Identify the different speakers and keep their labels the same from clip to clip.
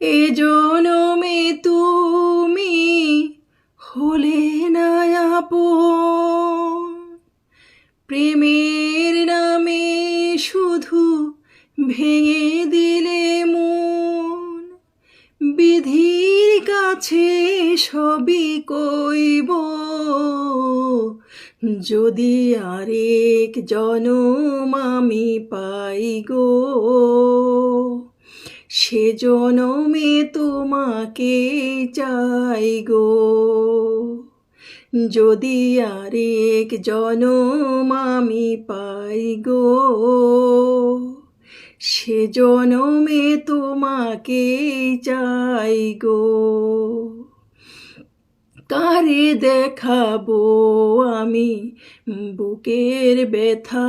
Speaker 1: এ জনমে তুমি হলে না আপন। প্রেমের নামে শুধু ভেঙে দিলে মন। বিধির কাছে সবই কইব। যদি আরেক জনম আমি পাই গো। সে জনমে তোমাকে চাই গো। যদি আরেক জনম আমি পাই গো, সে জনমে তোমাকে চাই গো। কারে দেখাবো আমি বুকের ব্যথা?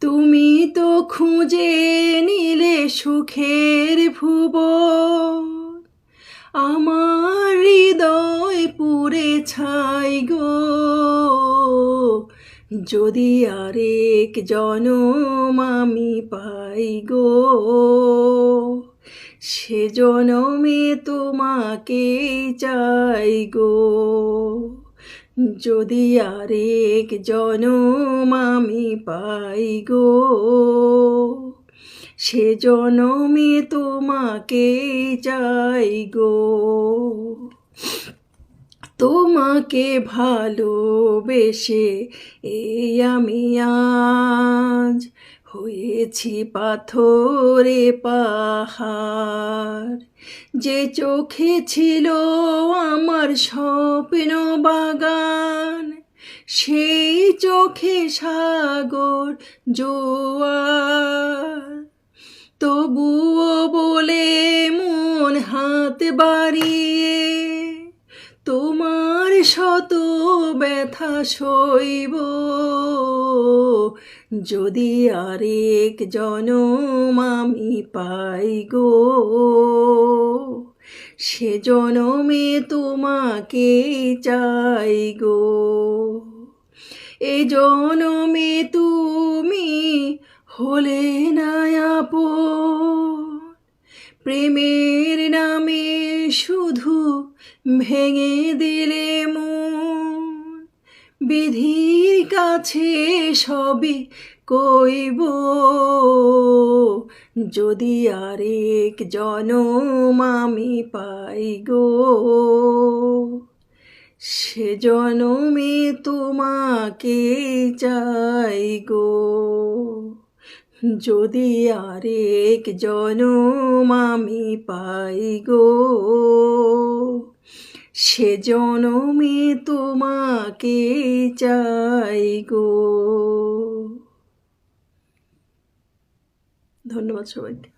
Speaker 1: তুমি তো খুঁজে নিলে সুখের ভুব আমার হৃদয় পুরে ছাই গো। যদি আরেক জনম আমি পাই গো, সে জনমে তোমাকে চাই গো। যদি আরেক জনম আমি পাই গো, সে জনমে তোমাকে চাই গো। তোমাকে ভালোবেসে এই আমি আজ হয়েছি পাথরে পাহাড়। যে চোখে ছিল আমার স্বপ্ন বাগান, সেই চোখে সাগর জোয়ার। তবুও বলে মন হাত বাড়িয়ে, তোমার শত ব্যথা সইব। যদি আরেক জনম আমি পাই গো, সে জনমে তোমাকে চাই গো। এ জনমে তুমি হলে না আপন। প্রেমের নামে শুধু ভেঙে দিলে মন। বিধির কাছে সবই কইব। যদি আরেক জনম আমি পাই গো, সে জনমে তোমাকে চাই গো। যদি আরেক জনম আমি পাই গো সে জনমে তোমাকে চাই গো। ধন্যবাদ সবাইকে।